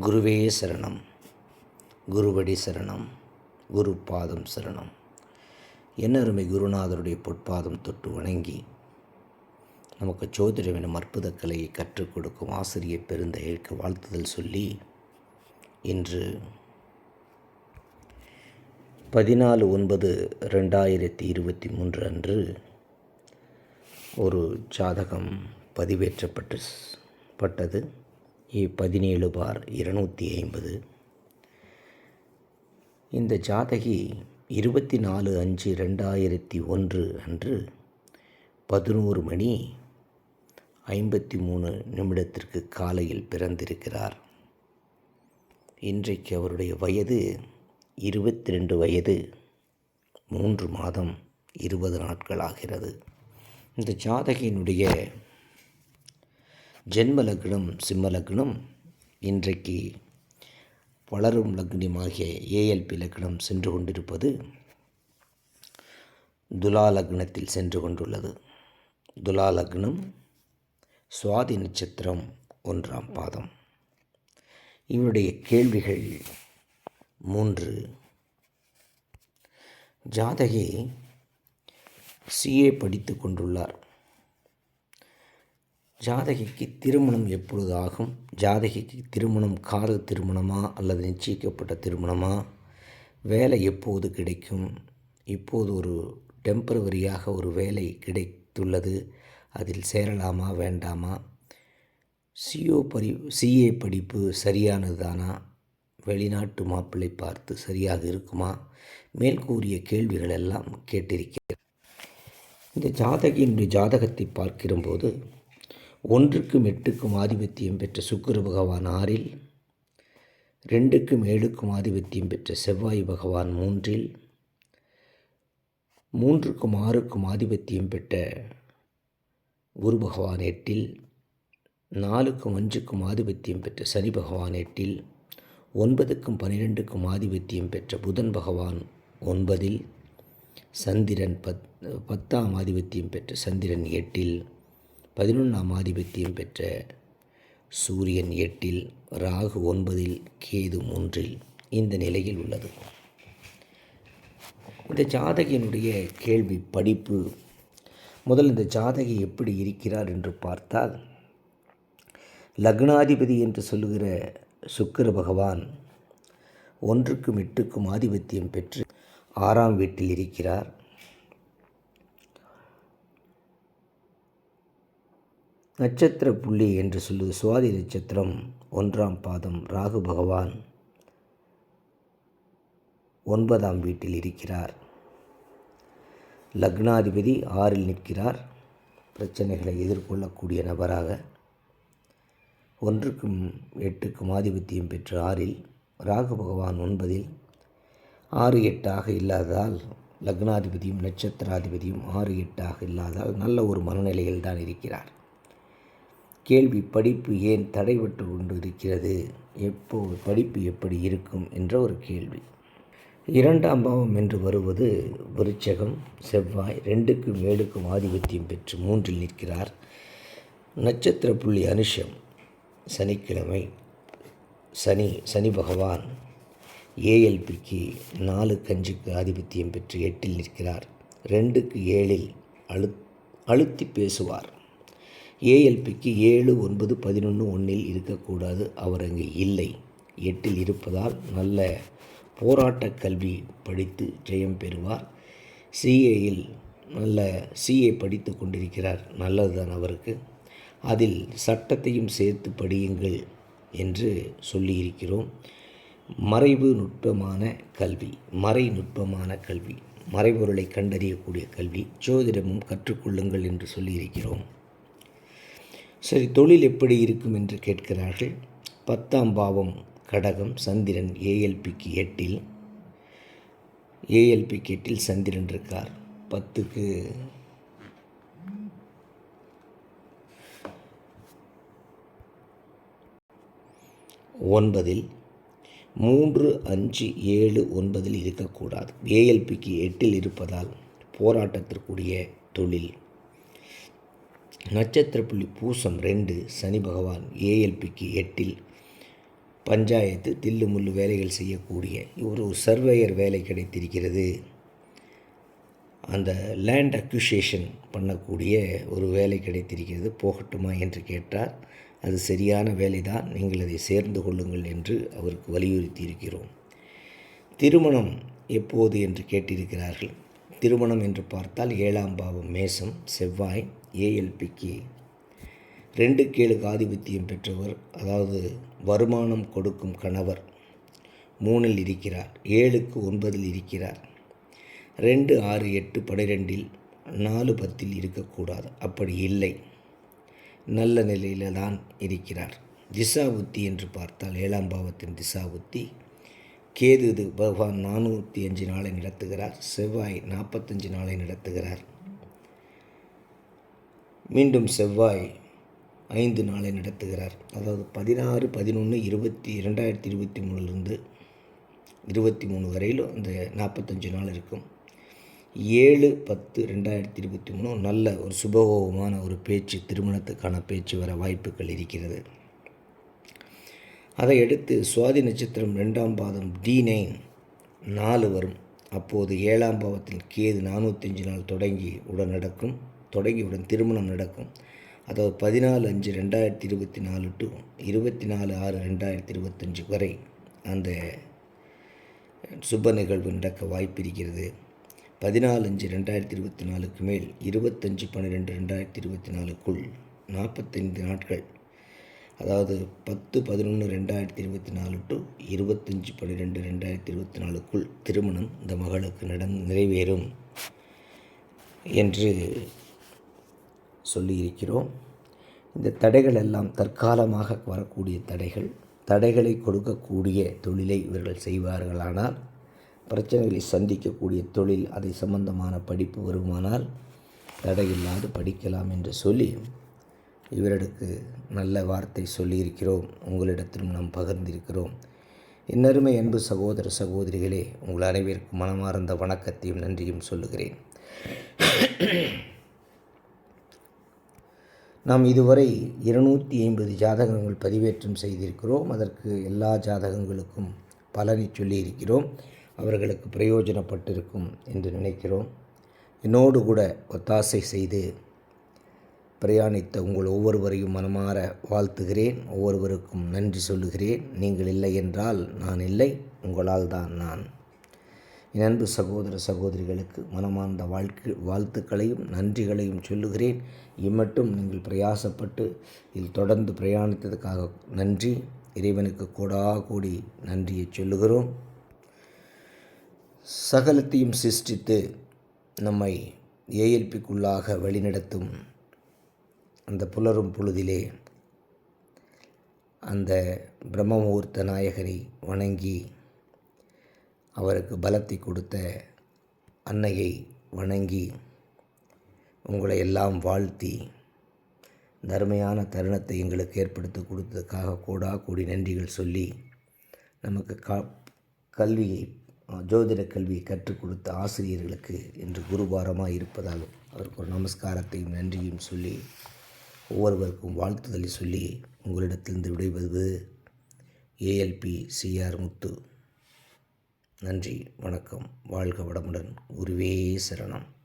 குருவே சரணம். குருவடி சரணம். குரு பாதம் சரணம் என்னருமை குருநாதருடைய பொற்பாதம் தொட்டு வணங்கி நமக்கு ஜோதிடம் எனும் அற்புத கலையை கற்றுக் கொடுக்கும் ஆசிரியர் பெருந்தகைக்கு வாழ்த்துதல் சொல்லி இன்று பதினாலு ஒன்பது ரெண்டாயிரத்தி இருபத்தி மூன்று அன்று ஒரு ஜாதகம் பதிவேற்றப்பட்டு பட்டது. பதினேழு பார் இருநூற்றி ஐம்பது. இந்த ஜாதகி இருபத்தி நாலு அஞ்சு ரெண்டாயிரத்தி ஒன்று அன்று பதினோரு மணி ஐம்பத்தி மூணு நிமிடத்திற்கு காலையில் பிறந்திருக்கிறார். இன்றைக்கு அவருடைய வயது இருபத்தி ரெண்டு வயது மூன்று மாதம் இருபது நாட்கள் ஆகிறது. இந்த ஜாதகியினுடைய ஜென்ம லக்னம் சிம்ம லக்னம் இன்றைக்கு வளரும் லக்னமாகிய ஏஎல்பி லக்னம் சென்று கொண்டிருப்பது துலா லக்னத்தில் சென்று கொண்டுள்ளது. துலா லக்னம் சுவாதி நட்சத்திரம் ஒன்றாம் பாதம். இவருடைய கேள்விகள் மூன்று. ஜாதகி சிஏ படித்து கொண்டுள்ளார். ஜாதகிக்கு திருமணம் எப்பொழுது ஆகும் ஜாதகிக்கு திருமணம் காதல் திருமணமா அல்லது நிச்சயிக்கப்பட்ட திருமணமா? வேலை எப்போது கிடைக்கும்? இப்போது ஒரு டெம்பரவரியாக ஒரு வேலை கிடைத்துள்ளது. அதில் சேரலாமா வேண்டாமா? சிஓ படி சிஏ படிப்பு சரியானது தானா வெளிநாட்டு மாப்பிள்ளை பார்த்து சரியாக இருக்குமா? மேல் கூறிய கேள்விகள் எல்லாம் கேட்டிருக்கிறேன் இந்த ஜாதகியினுடைய ஜாதகத்தை பார்க்கிறபோது ஒன்றுக்கும் எட்டுக்கும் ஆதிபத்தியம் பெற்ற சுக்கிர பகவான் ஆறில் ரெண்டுக்கும் ஏழுக்கும் ஆதிபத்தியம் பெற்ற செவ்வாய் பகவான் மூன்றில் மூன்றுக்கும் ஆறுக்கும் ஆதிபத்தியம் பெற்ற குரு பகவான் எட்டில் நாலுக்கும் அஞ்சுக்கும் ஆதிபத்தியம் பெற்ற சனி பகவான் எட்டில் ஒன்பதுக்கும் பன்னிரெண்டுக்கும் ஆதிபத்தியம் பெற்ற புதன் பகவான் ஒன்பதில் சந்திரன் பத் பத்தாம் ஆதிபத்தியம் பெற்ற சந்திரன் எட்டில் பதினொன்றாம் ஆதிபத்தியம் பெற்ற சூரியன் எட்டில் ராகு ஒன்பதில் கேது மூன்றில் இந்த நிலையில் உள்ளது. இந்த ஜாதகியினுடைய கேள்வி படிப்பு. முதல் இந்த ஜாதகி எப்படி இருக்கிறார் என்று பார்த்தால் லக்னாதிபதி என்று சொல்லுகிற சுக்கிர பகவான் ஒன்றுக்கும் எட்டுக்கும் ஆதிபத்தியம் பெற்று ஆறாம் வீட்டில் இருக்கிறார். நட்சத்திர புள்ளி என்று சொல்லுவது சுவாதி நட்சத்திரம் ஒன்றாம் பாதம் ராகு பகவான் ஒன்பதாம் வீட்டில் இருக்கிறார். லக்னாதிபதி ஆறில் நிற்கிறார். பிரச்சனைகளை எதிர்கொள்ளக்கூடிய நபராக ஒன்றுக்கும் எட்டுக்கும் ஆதிபத்தியம் பெற்ற ஆறில் ராகு பகவான் ஒன்பதில் ஆறு எட்டாக இல்லாததால் லக்னாதிபதியும் நட்சத்திராதிபதியும் ஆறு எட்டாக இல்லாததால் நல்ல ஒரு மனநிலையில் தான் இருக்கிறார். கேள்வி படிப்பு ஏன் தடைபட்டு கொண்டிருக்கிறது? எப்போ படிப்பு எப்படி இருக்கும் என்ற ஒரு கேள்வி. இரண்டாம் பாவம் என்று வருவது விருச்சகம் செவ்வாய் ரெண்டுக்கும் ஏழுக்கும் ஆதிபத்தியம் பெற்று மூன்றில் நிற்கிறார். நட்சத்திர புள்ளி அனுஷம் சனிக்கிழமை சனி சனி பகவான் ஏஎல்பிக்கு நாலு கஞ்சிக்கு ஆதிபத்தியம் பெற்று எட்டில் நிற்கிறார். ரெண்டுக்கு ஏழில் அழு அழுத்தி பேசுவார். ஏஎல்பிக்கு ஏழு ஒன்பது பதினொன்று ஒன்றில் இருக்கக்கூடாது. அவர் அங்கே இல்லை. எட்டில் இருப்பதால் நல்ல போராட்ட கல்வி படித்து ஜெயம் பெறுவார். சிஏயில் நல்ல சிஏ படித்து கொண்டிருக்கிறார். நல்லதுதான் அவருக்கு. அதில் சட்டத்தையும் சேர்த்து படியுங்கள் என்று சொல்லியிருக்கிறோம். மறைவு நுட்பமான கல்வி மறை நுட்பமான கல்வி மறைபொருளை கண்டறியக்கூடிய கல்வி ஜோதிடமும் கற்றுக்கொள்ளுங்கள் என்று சொல்லியிருக்கிறோம். சரி தொழில் எப்படி இருக்கும் என்று கேட்கிறார்கள். பத்தாம் பாவம் கடகம் சந்திரன் ஏஎல்பிக்கு எட்டில். ஏஎல்பிக்கு எட்டில் சந்திரன் இருக்கார். பத்துக்கு ஒன்பதில். மூன்று அஞ்சு ஏழு ஒன்பதில் இருக்கக்கூடாது. ஏஎல்பிக்கு எட்டில் இருப்பதால் போராட்டத்திற்குரிய தொழில் நட்சத்திர புள்ளி பூசம் ரெண்டு சனி பகவான் ஏஎல்பிக்கு எட்டில். பஞ்சாயத்து தில்லு முள்ளு வேலைகள் செய்யக்கூடிய ஒரு சர்வேயர் வேலை கிடைத்திருக்கிறது. அந்த லேண்ட் அக்யூசியேஷன் பண்ணக்கூடிய ஒரு வேலை கிடைத்திருக்கிறது. போகட்டுமா என்று கேட்டார். அது சரியான வேலை தான் நீங்கள் அதை சேர்ந்து கொள்ளுங்கள் என்று அவருக்கு வலியுறுத்தி இருக்கிறோம் திருமணம் எப்போது என்று கேட்டிருக்கிறார்கள். திருமணம் என்று பார்த்தால் ஏழாம் பாவம் மேசம் செவ்வாய் ஏஎல்பிக்கு ரெண்டு கேளுக்கு ஆதிபத்தியம் பெற்றவர் அதாவது வருமானம் கொடுக்கும் கணவர் மூணில் இருக்கிறார் ஏழுக்கு ஒன்பதில் இருக்கிறார். ரெண்டு ஆறு எட்டு பனிரெண்டில் நாலு பத்தில் இருக்கக்கூடாது. அப்படி இல்லை. நல்ல நிலையில் தான் இருக்கிறார். திசாபுத்தி என்று பார்த்தால் ஏழாம் பாவத்தின் திசாபுத்தி. கேது இது பகவான் நானூற்றி அஞ்சு நாளை நடத்துகிறார். செவ்வாய் நாற்பத்தஞ்சு நாளை நடத்துகிறார். மீண்டும் செவ்வாய் ஐந்து நாளை நடத்துகிறார். அதாவது பதினாறு பதினொன்று இருபத்தி இரண்டாயிரத்தி இருபத்தி மூணுலேருந்து இருபத்தி மூணு வரையிலும் அந்த நாற்பத்தஞ்சு நாள் இருக்கும். ஏழு பத்து ரெண்டாயிரத்தி இருபத்தி மூணு நல்ல ஒரு சுபகோபமான ஒரு பேச்சு திருமணத்துக்கான பேச்சு வர வாய்ப்புகள் இருக்கிறது. அதை அடுத்து சுவாதி நட்சத்திரம் ரெண்டாம் பாதம் டி நைன் நாலு வரும். அப்போது ஏழாம் பாவத்தில் கேது நானூற்றஞ்சு நாள் தொடங்கி உடன் நடக்கும் தொடங்கியுடன் திருமணம் நடக்கும். அதாவது பதினாலு அஞ்சு ரெண்டாயிரத்தி இருபத்தி நாலு டு இருபத்தி நாலு ஆறு ரெண்டாயிரத்தி இருபத்தஞ்சு வரை அந்த சுப நிகழ்வு நடக்க வாய்ப்பு இருக்கிறது. பதினாலு அஞ்சு ரெண்டாயிரத்தி இருபத்தி நாலுக்கு மேல் இருபத்தஞ்சு பன்னிரெண்டு ரெண்டாயிரத்தி இருபத்தி நாலுக்குள் நாற்பத்தைந்து நாட்கள். அதாவது பத்து பதினொன்று ரெண்டாயிரத்தி இருபத்தி நாலு டு இருபத்தஞ்சி பன்னிரெண்டு ரெண்டாயிரத்தி இருபத்தி நாலுக்குள் திருமணம் இந்த மகளுக்கு நடன் நிறைவேறும். என்று சொல்லியிருக்கிறோம். இந்த தடைகள் எல்லாம் தற்காலமாக வரக்கூடிய தடைகள் தடைகளை கொடுக்கக்கூடிய தொழிலை இவர்கள் செய்வார்களானால் பிரச்சனைகளை சந்திக்கக்கூடிய தொழில் அதை சம்பந்தமான படிப்பு வருமானால் தடையில்லாது படிக்கலாம் என்று சொல்லி இவரிடத்து நல்ல வார்த்தை சொல்லியிருக்கிறோம். உங்களிடத்திலும் நாம் பகிர்ந்திருக்கிறோம். இன்னருமை அன்பு சகோதர சகோதரிகளே உங்கள் அனைவருக்கும் மனமார்ந்த வணக்கத்தையும் நன்றியும் சொல்லுகிறேன். நாம் இதுவரை இருநூற்றி ஐம்பது ஜாதகங்கள் பதிவேற்றம் செய்திருக்கிறோம். அதற்கு எல்லா ஜாதகங்களுக்கும் பலனை சொல்லியிருக்கிறோம். அவர்களுக்கு பிரயோஜனப்பட்டிருக்கும் என்று நினைக்கிறோம். என்னோடு கூட ஒத்தாசை செய்து பிரயாணித்த உங்கள் ஒவ்வொருவரையும் மனமாற வாழ்த்துகிறேன். ஒவ்வொருவருக்கும் நன்றி சொல்லுகிறேன். நீங்கள் இல்லை என்றால் நான் இல்லை. உங்களால் தான் நான் என் அன்பு சகோதர சகோதரிகளுக்கு மனமார்ந்த வாழ்க்கை வாழ்த்துக்களையும் நன்றிகளையும் சொல்லுகிறேன். இம்மட்டும் நீங்கள் பிரயாசப்பட்டு இதில் தொடர்ந்து பிரயாணித்ததுக்காக நன்றி. இறைவனுக்கு கூடா கூடி நன்றியை சொல்லுகிறோம். சகலத்தையும் சிருஷ்டித்து நம்மை ஏஎல்பிக்குள்ளாக வழிநடத்தும் அந்த புலரும் பொழுதிலே அந்த பிரம்மமுகூர்த்த நாயகரை வணங்கி அவருக்கு பலத்தை கொடுத்த அன்னையை வணங்கி உங்களை எல்லாம் வாழ்த்தி தருமையான தருணத்தை எங்களுக்கு ஏற்படுத்தி கொடுத்ததுக்காக கூடா கூடி நன்றிகள் சொல்லி நமக்கு கா கல்வியை ஜோதிட கல்வியை கற்றுக் கொடுத்த ஆசிரியர்களுக்கு இன்று குருபாரமாக இருப்பதால் அவருக்கு ஒரு நமஸ்காரத்தையும் நன்றியும் சொல்லி ஒவ்வொருவருக்கும் வாழ்த்துதலை சொல்லி உங்களிடத்திலிருந்து விடைபெறுவது ஏஎல்பி சிஆர் முத்து. நன்றி வணக்கம். வாழ்க வளமுடன். குருவே சரணம்.